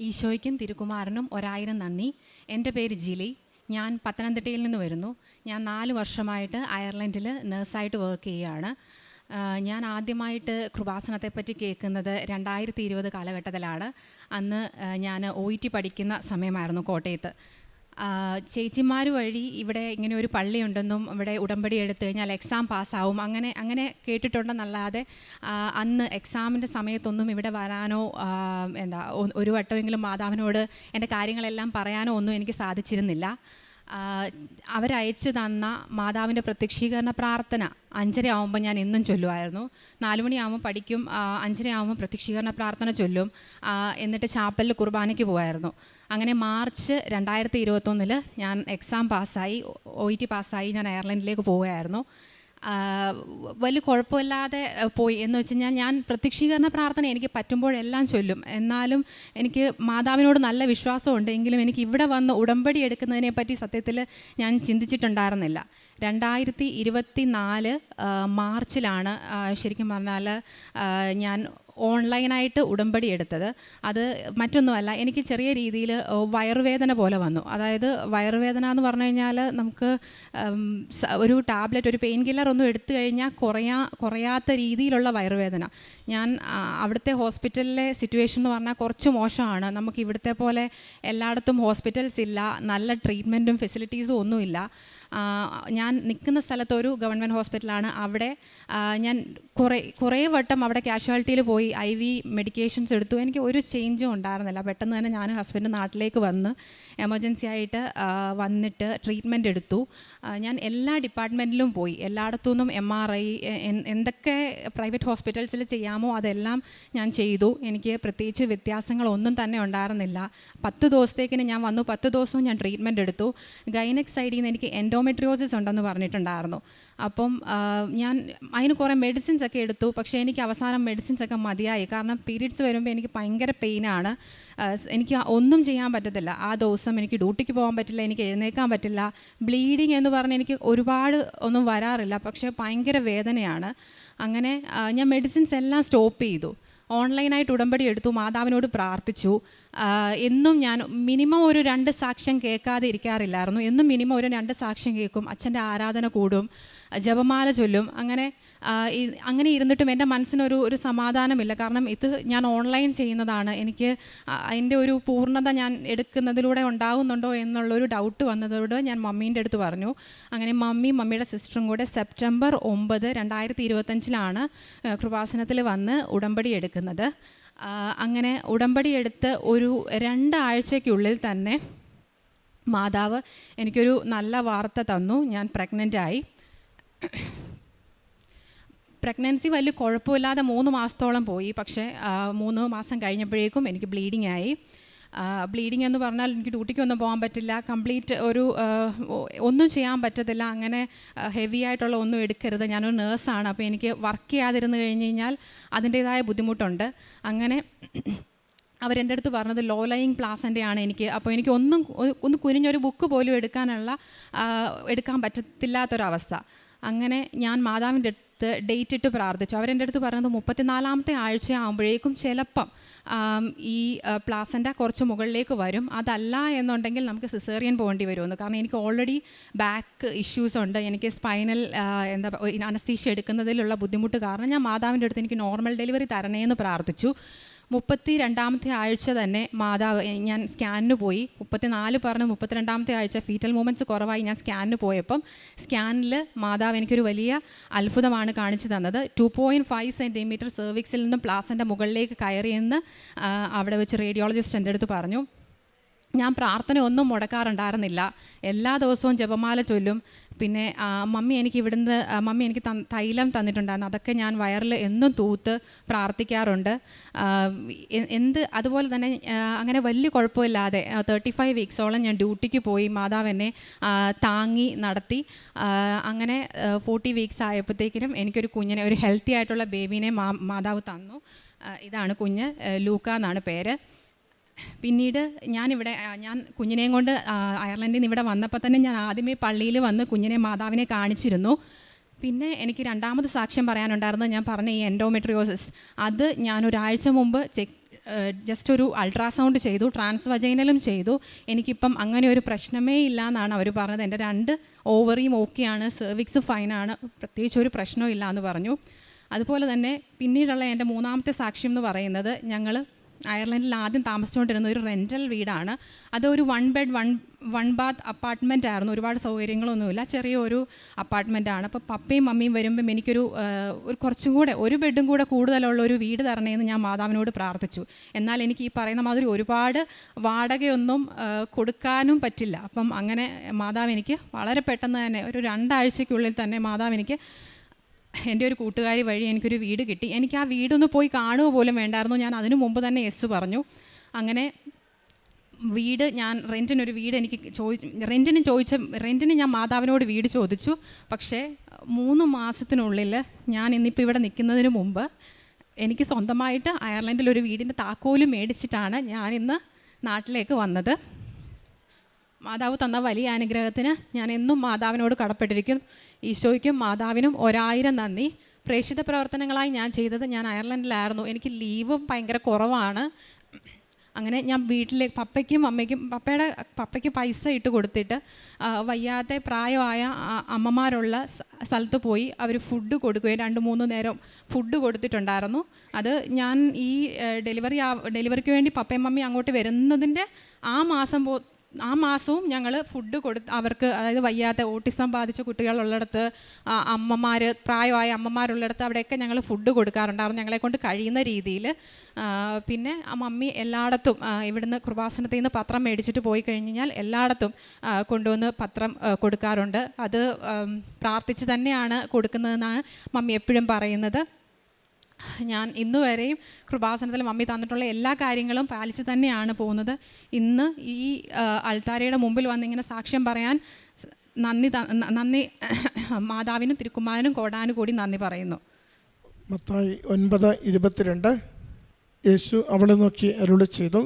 ഈശോയ്ക്കും തിരുക്കുമാരനും ഒരായിരം നന്ദി. എന്റെ പേര് ജിലി. ഞാൻ പത്തനംതിട്ടയിൽ നിന്ന് വരുന്നു. ഞാൻ നാല് വർഷമായിട്ട് അയർലൻഡിൽ നേഴ്സായിട്ട് വർക്ക് ചെയ്യുകയാണ്. ഞാൻ ആദ്യമായിട്ട് കൃപാസനത്തെപ്പറ്റി കേൾക്കുന്നത് രണ്ടായിരത്തി ഇരുപത് കാലഘട്ടത്തിലാണ്. അന്ന് ഞാൻ ഒ ഇ ടി പഠിക്കുന്ന സമയമായിരുന്നു കോട്ടയത്ത്. ചേച്ചിമാർ വഴി ഇവിടെ ഇങ്ങനെ ഒരു പള്ളിയുണ്ടെന്നും ഇവിടെ ഉടമ്പടി എടുത്തു കഴിഞ്ഞാൽ എക്സാം പാസ്സാവും അങ്ങനെ അങ്ങനെ കേട്ടിട്ടുണ്ടെന്നല്ലാതെ അന്ന് എക്സാമിന്റെ സമയത്തൊന്നും ഇവിടെ വരാനോ എന്താ ഒരു വട്ടമെങ്കിലും മാതാവിനോട് എന്റെ കാര്യങ്ങളെല്ലാം പറയാനോ ഒന്നും എനിക്ക് സാധിച്ചിരുന്നില്ല. അവരയച്ചു തന്ന മാതാവിന്റെ പ്രത്യക്ഷീകരണ പ്രാർത്ഥന. അഞ്ചര ആവുമ്പോൾ ഞാൻ എന്നും ചൊല്ലുമായിരുന്നു നാല് മണിയാകുമ്പോൾ പഠിക്കും അഞ്ചര ആവുമ്പോൾ പ്രത്യക്ഷീകരണ പ്രാർത്ഥന ചൊല്ലും എന്നിട്ട് ചാപ്പലിൽ കുർബാനയ്ക്ക് പോകുമായിരുന്നു അങ്ങനെ മാർച്ച് രണ്ടായിരത്തി ഇരുപത്തൊന്നിൽ ഞാൻ എക്സാം പാസ്സായി ഒ ഇ ടി പാസ്സായി ഞാൻ അയർലൻഡിലേക്ക് പോവുകയായിരുന്നു. വലിയ കുഴപ്പമില്ലാതെ പോയി. എന്ന് വെച്ച് കഴിഞ്ഞാൽ ഞാൻ പ്രത്യക്ഷീകരണ പ്രാർത്ഥന എനിക്ക് പറ്റുമ്പോഴെല്ലാം ചൊല്ലും. എന്നാലും എനിക്ക് മാതാവിനോട് നല്ല വിശ്വാസമുണ്ട്. എങ്കിലും എനിക്ക് ഇവിടെ വന്ന് ഉടമ്പടി എടുക്കുന്നതിനെ പറ്റി സത്യത്തിൽ ഞാൻ ചിന്തിച്ചിട്ടുണ്ടായിരുന്നില്ല. രണ്ടായിരത്തി ഇരുപത്തി നാല് മാർച്ചിലാണ് ശരിക്കും പറഞ്ഞാൽ ഞാൻ ഓൺലൈനായിട്ട് ഉടമ്പടി എടുത്തത്. അത് മറ്റൊന്നുമല്ല എനിക്ക് ചെറിയ രീതിയിൽ വയറുവേദന പോലെ വന്നു. അതായത് വയറുവേദന എന്ന് പറഞ്ഞു കഴിഞ്ഞാൽ നമുക്ക് ഒരു ടാബ്ലറ്റ് ഒരു പെയിൻ കില്ലർ ഒന്നും എടുത്തു കഴിഞ്ഞാൽ കുറയാ കുറയാത്ത രീതിയിലുള്ള വയറുവേദന. ഞാൻ അവിടുത്തെ ഹോസ്പിറ്റലിലെ സിറ്റുവേഷൻ എന്ന് പറഞ്ഞാൽ കുറച്ച് മോശമാണ്. നമുക്ക് ഇവിടുത്തെ പോലെ എല്ലായിടത്തും ഹോസ്പിറ്റൽസ് ഇല്ല നല്ല ട്രീറ്റ്മെന്റും ഫെസിലിറ്റീസും ഒന്നുമില്ല. ഞാൻ നിൽക്കുന്ന സ്ഥലത്ത് ഒരു ഗവൺമെന്റ് ഹോസ്പിറ്റലാണ് അവിടെ ഞാൻ കുറേ കുറേ വട്ടം അവിടെ കാഷ്വാലിറ്റിയിൽ പോയി ഐ വി മെഡിക്കേഷൻസ് എടുത്തു. എനിക്ക് ഒരു ചേഞ്ചും ഉണ്ടായിരുന്നില്ല. പെട്ടെന്ന് തന്നെ ഞാൻ ഹസ്ബൻഡ് നാട്ടിലേക്ക് വന്ന് എമർജൻസി ആയിട്ട് വന്നിട്ട് ട്രീറ്റ്മെന്റ് എടുത്തു. ഞാൻ എല്ലാ ഡിപ്പാർട്ട്മെന്റിലും പോയി. എല്ലായിടത്തു നിന്നും എം ആർ ഐ എന്തൊക്കെ പ്രൈവറ്റ് ഹോസ്പിറ്റൽസിൽ ചെയ്യാമോ അതെല്ലാം ഞാൻ ചെയ്തു. എനിക്ക് പ്രത്യേകിച്ച് വ്യത്യാസങ്ങളൊന്നും തന്നെ ഉണ്ടായിരുന്നില്ല. പത്ത് ദിവസത്തേക്കിന് ഞാൻ വന്നു. പത്ത് ദിവസവും ഞാൻ ട്രീറ്റ്മെന്റ് എടുത്തു. ഗൈനക് സൈഡിൽ നിന്ന് എനിക്ക് എൻഡോമെട്രിയോസിസ് ഉണ്ടെന്ന് പറഞ്ഞിട്ടുണ്ടായിരുന്നു. അപ്പം ഞാൻ അതിന് കുറേ മെഡിസിൻസ് ഒക്കെ എടുത്തു. പക്ഷേ എനിക്ക് അവസാനം മെഡിസിൻസ് ഒക്കെ മതിയായി. കാരണം പീരീഡ്സ് വരുമ്പോൾ എനിക്ക് ഭയങ്കര പെയിനാണ് എനിക്ക് ഒന്നും ചെയ്യാൻ പറ്റത്തില്ല. ആ ദിവസം എനിക്ക് ഡ്യൂട്ടിക്ക് പോകാൻ പറ്റില്ല എനിക്ക് എഴുന്നേക്കാൻ പറ്റില്ല. ബ്ലീഡിങ് എന്ന് പറഞ്ഞ് എനിക്ക് ഒരുപാട് ഒന്നും വരാറില്ല. പക്ഷേ ഭയങ്കര വേദനയാണ്. അങ്ങനെ ഞാൻ മെഡിസിൻസ് എല്ലാം സ്റ്റോപ്പ് ചെയ്തു. ഓൺലൈനായിട്ട് ഉടമ്പടി എടുത്തു മാതാവിനോട് പ്രാർത്ഥിച്ചു. എന്നും ഞാൻ മിനിമം ഒരു രണ്ട് സാക്ഷ്യം കേൾക്കാതെ ഇരിക്കാറില്ലായിരുന്നു. എന്നും മിനിമം ഒരു രണ്ട് സാക്ഷ്യം കേൾക്കും. അച്ഛന്റെ ആരാധന കൂടും ജപമാല ചൊല്ലും. അങ്ങനെ അങ്ങനെ ഇരുന്നിട്ടും എന്റെ മനസ്സിനൊരു ഒരു സമാധാനമില്ല. കാരണം ഇത് ഞാൻ ഓൺലൈൻ ചെയ്യുന്നതാണ്. എനിക്ക് അതിന്റെ ഒരു പൂർണത ഞാൻ എടുക്കുന്നതിലൂടെ ഉണ്ടാകുന്നുണ്ടോ എന്നുള്ളൊരു ഡൗട്ട് വന്നതോട് ഞാൻ മമ്മീന്റെ അടുത്ത് പറഞ്ഞു. അങ്ങനെ മമ്മി മമ്മിയുടെ സിസ്റ്ററും കൂടെ സെപ്റ്റംബർ ഒമ്പത് രണ്ടായിരത്തി ഇരുപത്തഞ്ചിലാണ് കൃപാസനത്തിൽ വന്ന് ഉടമ്പടി എടുക്കുന്നത്. അങ്ങനെ ഉടമ്പടി എടുത്ത് ഒരു രണ്ടാഴ്ചയ്ക്കുള്ളിൽ തന്നെ മാതാവ് എനിക്കൊരു നല്ല വാർത്ത തന്നു. ഞാൻ പ്രഗ്നന്റായി. പ്രഗ്നൻസി വലിയ കുഴപ്പമില്ലാതെ മൂന്ന് മാസത്തോളം പോയി. പക്ഷേ മൂന്ന് മാസം കഴിഞ്ഞപ്പോഴേക്കും എനിക്ക് ബ്ലീഡിംഗ് ആയി. ബ്ലീഡിംഗ് എന്ന് പറഞ്ഞാൽ എനിക്ക് ഡ്യൂട്ടിക്കൊന്നും പോകാൻ പറ്റില്ല. കംപ്ലീറ്റ് ഒരു ഒന്നും ചെയ്യാൻ പറ്റത്തില്ല. അങ്ങനെ ഹെവി ആയിട്ടുള്ള ഒന്നും എടുക്കരുത്. ഞാനൊരു നേഴ്സാണ്. അപ്പോൾ എനിക്ക് വർക്ക് ചെയ്യാതിരുന്ന് കഴിഞ്ഞ് കഴിഞ്ഞാൽ അതിന്റേതായ ബുദ്ധിമുട്ടുണ്ട്. അങ്ങനെ അവരെന്റെ അടുത്ത് പറഞ്ഞത് ലോ ലയിങ് പ്ലാസന്റെ ആണ് എനിക്ക്. അപ്പോൾ എനിക്ക് ഒന്നും ഒന്ന് കുനിഞ്ഞൊരു ബുക്ക് പോലും എടുക്കാനുള്ള എടുക്കാൻ പറ്റത്തില്ലാത്തൊരവസ്ഥ. അങ്ങനെ ഞാൻ മാതാവിന്റെ അടുത്ത് ഡേറ്റ് ഇട്ട് പ്രാർത്ഥിച്ചു. അവരെന്റെ അടുത്ത് പറഞ്ഞത് മുപ്പത്തിനാലാമത്തെ ആഴ്ച ആകുമ്പോഴേക്കും ചിലപ്പം ഈ പ്ലാസന്റ കുറച്ച് മുകളിലേക്ക് വരും. അതല്ല എന്നുണ്ടെങ്കിൽ നമുക്ക് സിസേറിയൻ പോകേണ്ടി വരുമെന്ന്. കാരണം എനിക്ക് ഓൾറെഡി ബാക്ക് ഇഷ്യൂസ് ഉണ്ട്. എനിക്ക് സ്പൈനൽ എന്താ അനസ്തീഷ്യ എടുക്കുന്നതിലുള്ള ബുദ്ധിമുട്ട് കാരണം ഞാൻ മാതാവിന്റെ അടുത്ത് എനിക്ക് നോർമൽ ഡെലിവറി തരണേ എന്ന് പ്രാർത്ഥിച്ചു. മുപ്പത്തി രണ്ടാമത്തെ ആഴ്ച തന്നെ മാതാവ് ഞാൻ സ്കാനിന് പോയി. മുപ്പത്തിനാല് പറഞ്ഞ് മുപ്പത്തിരണ്ടാമത്തെ ആഴ്ച ഫീറ്റൽ മൂമെന്റ്സ് കുറവായി ഞാൻ സ്കാനിന് പോയപ്പം സ്കാനിൽ മാതാവ് എനിക്കൊരു വലിയ അത്ഭുതമാണ് കാണിച്ചു തന്നത്. ടു പോയിന്റ് ഫൈവ് സെന്റിമീറ്റർ സെർവിക്സിൽ നിന്നും പ്ലാസിന്റെ മുകളിലേക്ക് കയറിയെന്ന് അവിടെ വെച്ച് റേഡിയോളജിസ്റ്റ് എന്റെ അടുത്ത് പറഞ്ഞു. ഞാൻ പ്രാർത്ഥന ഒന്നും മുടക്കാറുണ്ടായിരുന്നില്ല. എല്ലാ ദിവസവും ജപമാല ചൊല്ലും. പിന്നെ മമ്മി എനിക്ക് ഇവിടുന്ന് മമ്മി എനിക്ക് തൈലം തന്നിട്ടുണ്ടായിരുന്നു. അതൊക്കെ ഞാൻ വയറിൽ എന്നും തൂത്ത് പ്രാർത്ഥിക്കാറുണ്ട്. എന്ത് അതുപോലെ തന്നെ അങ്ങനെ വലിയ കുഴപ്പമില്ലാതെ തേർട്ടി ഫൈവ് വീക്സോളം ഞാൻ ഡ്യൂട്ടിക്ക് പോയി മാതാവ് എന്നെ താങ്ങി നടത്തി. അങ്ങനെ ഫോർട്ടി വീക്സ് ആയപ്പോഴത്തേക്കിനും എനിക്കൊരു കുഞ്ഞിനെ ഒരു ഹെൽത്തി ആയിട്ടുള്ള ബേബീനെ മാതാവ് തന്നു. ഇതാണ് കുഞ്ഞ് ലൂക്ക എന്നാണ് പേര്. പിന്നീട് ഞാനിവിടെ ഞാൻ കുഞ്ഞിനെയും കൊണ്ട് അയർലൻഡിൽ നിന്ന് ഇവിടെ വന്നപ്പോൾ തന്നെ ഞാൻ ആദ്യമേ പള്ളിയിൽ വന്ന് കുഞ്ഞിനെ മാതാവിനെ കാണിച്ചിരുന്നു. പിന്നെ എനിക്ക് രണ്ടാമത് സാക്ഷ്യം പറയാനുണ്ടായിരുന്നു ഞാൻ പറഞ്ഞ ഈ എൻഡോമെട്രിയോസിസ് അത് ഞാൻ ഒരാഴ്ച മുമ്പ് ചെക്ക് ജസ്റ്റ് ഒരു അൾട്രാസൗണ്ട് ചെയ്തു ട്രാൻസ് വജൈനലും ചെയ്തു. എനിക്കിപ്പം അങ്ങനെ ഒരു പ്രശ്നമേ ഇല്ല എന്നാണ് അവർ പറഞ്ഞത്. എന്റെ രണ്ട് ഓവറിയും ഓക്കെയാണ് സെർവിക്സ് ഫൈനാണ് പ്രത്യേകിച്ച് ഒരു പ്രശ്നവും ഇല്ല എന്ന് പറഞ്ഞു. അതുപോലെ തന്നെ പിന്നീടുള്ള എന്റെ മൂന്നാമത്തെ സാക്ഷ്യം എന്ന് പറയുന്നത് ഞങ്ങൾ അയർലൻഡിൽ ആദ്യം താമസിച്ചുകൊണ്ടിരുന്ന ഒരു റെന്റൽ വീടാണ്. അത് ഒരു one bed one one bath apartment ആയിരുന്നു. ഒരുപാട് സൗകര്യങ്ങളൊന്നുമില്ല. ചെറിയൊരു അപ്പാർട്ട്മെന്റ് ആണ്. അപ്പോൾ പപ്പയും മമ്മിയും വരുമ്പം എനിക്കൊരു ഒരു കുറച്ചും കൂടെ ഒരു ബെഡും കൂടെ കൂടുതലുള്ള ഒരു വീട് തരണേന്ന് ഞാൻ മാതാവിനോട് പ്രാർത്ഥിച്ചു. എന്നാൽ എനിക്ക് ഈ പറയുന്ന മാതിരി ഒരുപാട് വാടകയൊന്നും കൊടുക്കാനും പറ്റില്ല. അപ്പം അങ്ങനെ മാതാവ് എനിക്ക് വളരെ പെട്ടെന്ന് തന്നെ ഒരു രണ്ടാഴ്ചയ്ക്കുള്ളിൽ തന്നെ മാതാവ് എനിക്ക് എന്റെ ഒരു കൂട്ടുകാരി വഴി എനിക്കൊരു വീട് കിട്ടി. എനിക്ക് ആ വീടൊന്ന് പോയി കാണുക പോലും വേണ്ടായിരുന്നു. ഞാൻ അതിനു മുമ്പ് തന്നെ എസ് പറഞ്ഞു. അങ്ങനെ വീട് ഞാൻ റെന്റിനൊരു വീട് എനിക്ക് ചോദിച്ചു റെന്റിന് ചോദിച്ച റെന്റിന് ഞാൻ മാതാവിനോട് വീട് ചോദിച്ചു. പക്ഷേ മൂന്ന് മാസത്തിനുള്ളിൽ ഞാൻ ഇന്നിപ്പോൾ ഇവിടെ നിൽക്കുന്നതിന് മുമ്പ് എനിക്ക് സ്വന്തമായിട്ട് അയർലൻഡിൽ ഒരു വീടിന്റെ താക്കോൽ മേടിച്ചിട്ടാണ് ഞാനിന്ന് നാട്ടിലേക്ക് വന്നത്. മാതാവ് തന്ന വലിയ അനുഗ്രഹത്തിന് ഞാൻ എന്നും മാതാവിനോട് കടപ്പെട്ടിരിക്കും. ഈശോയ്ക്കും മാതാവിനും ഒരായിരം നന്ദി. പ്രേക്ഷിത പ്രവർത്തനങ്ങളായി ഞാൻ ചെയ്തത് ഞാൻ അയർലൻഡിലായിരുന്നു. എനിക്ക് ലീവും ഭയങ്കര കുറവാണ്. അങ്ങനെ ഞാൻ വീട്ടിലെ പപ്പയ്ക്കും അമ്മയ്ക്കും പപ്പയുടെ പപ്പയ്ക്ക് പൈസ ഇട്ട് കൊടുത്തിട്ട് വയ്യാത്ത പ്രായമായ അമ്മമാരുള്ള സ്ഥലത്ത് പോയി അവർ ഫുഡ് കൊടുക്കുകയും രണ്ട് മൂന്ന് നേരം ഫുഡ് കൊടുത്തിട്ടുണ്ടായിരുന്നു. അത് ഞാൻ ഈ ഡെലിവറി ഡെലിവറിക്ക് വേണ്ടി പപ്പയും മമ്മി അങ്ങോട്ട് വരുന്നതിന്റെ ആ മാസം ആ മാസവും ഞങ്ങൾ ഫുഡ് കൊടു അവർക്ക് അതായത് വയ്യാത്ത ഓട്ടിസം ബാധിച്ച കുട്ടികളുള്ളിടത്ത് അമ്മമാർ പ്രായമായ അമ്മമാരുള്ളിടത്ത് അവിടെയൊക്കെ ഞങ്ങൾ ഫുഡ് കൊടുക്കാറുണ്ടായിരുന്നു ഞങ്ങളെ കൊണ്ട് കഴിയുന്ന രീതിയിൽ പിന്നെ ആ മമ്മി എല്ലായിടത്തും ഇവിടുന്ന് കൃപാസനത്തിൽ നിന്ന് പത്രം മേടിച്ചിട്ട് പോയി കഴിഞ്ഞ് കഴിഞ്ഞാൽ എല്ലായിടത്തും കൊണ്ടുവന്ന് പത്രം കൊടുക്കാറുണ്ട്. അത് പ്രാർത്ഥിച്ച് തന്നെയാണ് കൊടുക്കുന്നതെന്നാണ് മമ്മി എപ്പോഴും പറയുന്നത്. ഞാൻ ഇന്നുവരെയും കൃപാസനത്തിൽ മമ്മി തന്നിട്ടുള്ള എല്ലാ കാര്യങ്ങളും പാലിച്ച് തന്നെയാണ് പോകുന്നത്. ഇന്ന് ഈ അൾത്താരയുടെ മുമ്പിൽ വന്ന് ഇങ്ങനെ സാക്ഷ്യം പറയാൻ നന്ദി നന്ദി മാതാവിനും തിരുക്കുമാരനും കോടാനും കൂടി നന്ദി പറയുന്നു. മത്തായി ഒൻപത് ഇരുപത്തിരണ്ട്. യേശു അവളെ നോക്കി അരുളി ചെയ്തു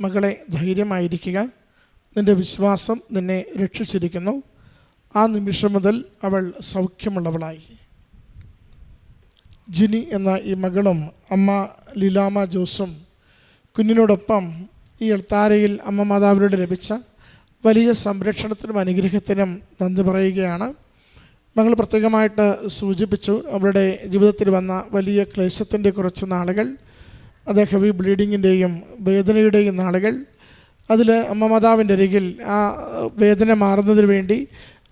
മകളെ ധൈര്യമായിരിക്കുക. നിന്റെ വിശ്വാസം നിന്നെ രക്ഷിച്ചിരിക്കുന്നു. ആ നിമിഷം മുതൽ അവൾ സൗഖ്യമുള്ളവളായി. ജിനി എന്ന ഈ മകളും അമ്മ ലീലാമ ജോസും കുഞ്ഞിനോടൊപ്പം ഈ എൽത്താരയിൽ അമ്മ മാതാവിനോട് ലഭിച്ച വലിയ സംരക്ഷണത്തിനും അനുഗ്രഹത്തിനും നന്ദി പറയുകയാണ്. മകൾ പ്രത്യേകമായിട്ട് സൂചിപ്പിച്ചു അവരുടെ ജീവിതത്തിൽ വന്ന വലിയ ക്ലേശത്തിന്റെ കുറച്ച് നാളുകൾ അത് ഹെവി ബ്ലീഡിങ്ങിന്റെയും വേദനയുടെയും നാളുകൾ. അതിൽ അമ്മ മാതാവിന്റെ അരികിൽ ആ വേദന മാറുന്നതിന് വേണ്ടി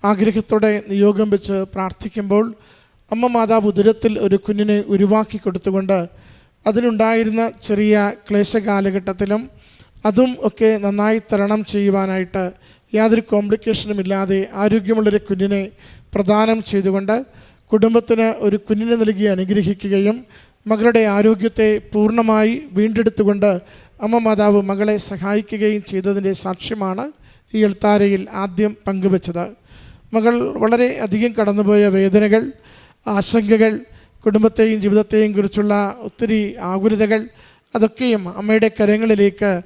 ആഗ്രഹത്തോടെ നിയോഗം വെച്ച് പ്രാർത്ഥിക്കുമ്പോൾ അമ്മ മാതാവ് ഉദരത്തിൽ ഒരു കുഞ്ഞിനെ ഉരുവാക്കി കൊടുത്തുകൊണ്ട് അതിനുണ്ടായിരുന്ന ചെറിയ ക്ലേശ കാലഘട്ടത്തിലും അതും ഒക്കെ നന്നായി തരണം ചെയ്യുവാനായിട്ട് യാതൊരു കോംപ്ലിക്കേഷനും ഇല്ലാതെ ആരോഗ്യമുള്ളൊരു കുഞ്ഞിനെ പ്രദാനം ചെയ്തുകൊണ്ട് കുടുംബത്തിന് ഒരു കുഞ്ഞിനെ നൽകി അനുഗ്രഹിക്കുകയും മകളുടെ ആരോഗ്യത്തെ പൂർണമായി വീണ്ടെടുത്തുകൊണ്ട് അമ്മ മാതാവ് മകളെ സഹായിക്കുകയും ചെയ്തതിന്റെ സാക്ഷ്യമാണ് ഈ എൽത്താരയിൽ ആദ്യം പങ്കുവച്ചത്. മകൾ വളരെ അധികം കടന്നുപോയ വേദനകൾ ആശങ്കകൾ കുടുംബത്തെയും ജീവിതത്തെയും കുറിച്ചുള്ള ഒത്തിരി ആകുലതകൾ അതൊക്കെയും അമ്മയുടെ കരങ്ങളിലേക്ക്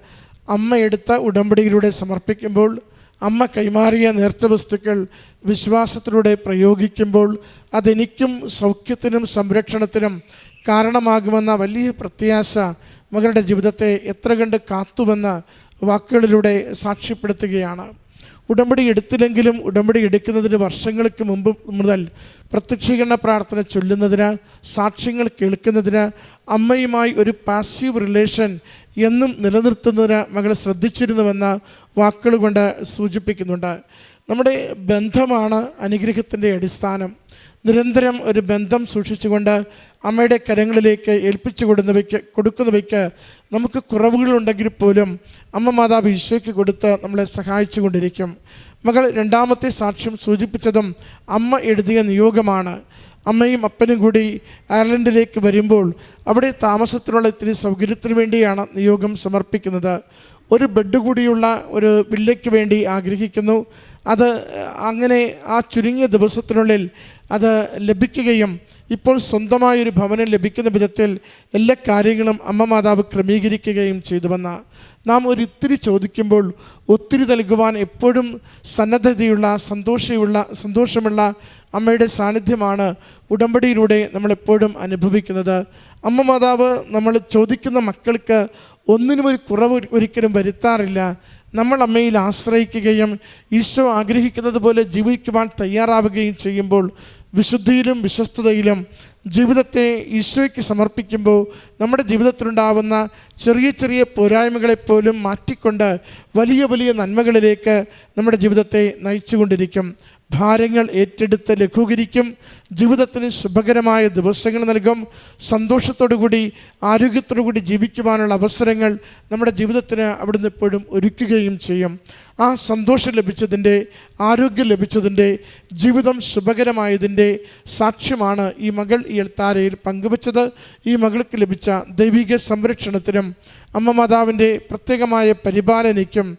അമ്മ എടുത്ത ഉടമ്പടിയിലൂടെ സമർപ്പിക്കുമ്പോൾ അമ്മ കൈമാറിയ നേർത്ത വസ്തുക്കൾ വിശ്വാസത്തിലൂടെ പ്രയോഗിക്കുമ്പോൾ അതെനിക്കും സൗഖ്യത്തിനും സംരക്ഷണത്തിനും കാരണമാകുമെന്ന വലിയ പ്രത്യാശ മകളുടെ ജീവിതത്തെ എത്ര കണ്ട് കാത്തുവെന്ന് വാക്കുകളിലൂടെ സാക്ഷ്യപ്പെടുത്തുകയാണ്. ഉടമ്പടി എടുത്തില്ലെങ്കിലും ഉടമ്പടി എടുക്കുന്നതിന് വർഷങ്ങൾക്ക് മുമ്പ് മുതൽ പ്രത്യക്ഷീകരണ പ്രാർത്ഥന ചൊല്ലുന്നതിന് സാക്ഷ്യങ്ങൾ കേൾക്കുന്നതിന് അമ്മയുമായി ഒരു പാസീവ് റിലേഷൻ എന്നും നിലനിർത്തുന്നതിന് മകൾ ശ്രദ്ധിച്ചിരുന്നുവെന്ന വാക്കുകൾ കൊണ്ട് സൂചിപ്പിക്കുന്നുണ്ട്. നമ്മുടെ ബന്ധമാണ് അനുഗ്രഹത്തിന്റെ അടിസ്ഥാനം. നിരന്തരം ഒരു ബന്ധം സൂക്ഷിച്ചുകൊണ്ട് അമ്മയുടെ കരങ്ങളിലേക്ക് ഏൽപ്പിച്ചു കൊടുക്കുന്നവയ്ക്ക് കൊടുക്കുന്നവയ്ക്ക് നമുക്ക് കുറവുകളുണ്ടെങ്കിൽ പോലും അമ്മ മാതാവ് ഈശോയ്ക്ക് കൊടുത്ത് നമ്മളെ സഹായിച്ചു കൊണ്ടിരിക്കും. മകൾ രണ്ടാമത്തെ സാക്ഷ്യം സൂചിപ്പിച്ചതും അമ്മ എഴുതിയ നിയോഗമാണ്. അമ്മയും അപ്പനും കൂടി അയർലൻഡിലേക്ക് വരുമ്പോൾ അവിടെ താമസത്തിനുള്ള ഇത്തിരി സൗകര്യത്തിന് വേണ്ടിയാണ് നിയോഗം സമർപ്പിക്കുന്നത്. ഒരു ബെഡ് കൂടിയുള്ള ഒരു വില്ലയ്ക്ക് വേണ്ടി ആഗ്രഹിക്കുന്നു. അത് അങ്ങനെ ആ ചുരുങ്ങിയ ദിവസത്തിനുള്ളിൽ അത് ലഭിക്കുകയും ഇപ്പോൾ സ്വന്തമായൊരു ഭവനം ലഭിക്കുന്ന വിധത്തിൽ എല്ലാ കാര്യങ്ങളും അമ്മ മാതാവ് ക്രമീകരിക്കുകയും ചെയ്തുവെന്ന നാം ഒരു ഇത്തിരി ചോദിക്കുമ്പോൾ ഒത്തിരി നൽകുവാൻ എപ്പോഴും സന്നദ്ധതയുള്ള സന്തോഷമുള്ള സന്തോഷമുള്ള അമ്മയുടെ സാന്നിധ്യമാണ് ഉടമ്പടിയിലൂടെ നമ്മളെപ്പോഴും അനുഭവിക്കുന്നത്. അമ്മ മാതാവ് നമ്മൾ ചോദിക്കുന്ന മക്കൾക്ക് ഒന്നിനും ഒരു കുറവ് ഒരിക്കലും വരുത്താറില്ല. നമ്മൾ അമ്മയിൽ ആശ്രയിക്കുകയും ഈശോ ആഗ്രഹിക്കുന്നത് പോലെ ജീവിക്കുവാൻ തയ്യാറാവുകയും ചെയ്യുമ്പോൾ വിശുദ്ധിയിലും വിശ്വസ്തതയിലും ജീവിതത്തെ ഈശോയ്ക്ക് സമർപ്പിക്കുമ്പോൾ നമ്മുടെ ജീവിതത്തിലുണ്ടാവുന്ന ചെറിയ ചെറിയ പോരായ്മകളെപ്പോലും മാറ്റിക്കൊണ്ട് വലിയ വലിയ നന്മകളിലേക്ക് നമ്മുടെ ജീവിതത്തെ നയിച്ചുകൊണ്ടിരിക്കും. ഭാരങ്ങൾ ഏറ്റെടുത്ത് ലഘൂകരിക്കും. ജീവിതത്തിന് ശുഭകരമായ ദിവസങ്ങൾ നൽകും. സന്തോഷത്തോടുകൂടി ആരോഗ്യത്തോടുകൂടി ജീവിക്കുവാനുള്ള അവസരങ്ങൾ നമ്മുടെ ജീവിതത്തിന് അവിടുന്ന് എപ്പോഴും ഒരുക്കുകയും ചെയ്യും. ആ സന്തോഷം ലഭിച്ചതിന്റെ ആരോഗ്യം ലഭിച്ചതിന്റെ ജീവിതം ശുഭകരമായതിന്റെ സാക്ഷ്യമാണ് ഈ മകൾ ഈ എൽത്താരയിൽ പങ്കുവച്ചത്. ഈ മകൾക്ക് ലഭിച്ച ദൈവിക സംരക്ഷണത്തിനും അമ്മ മാതാവിന്റെ പ്രത്യേകമായ പരിപാലനയ്ക്കും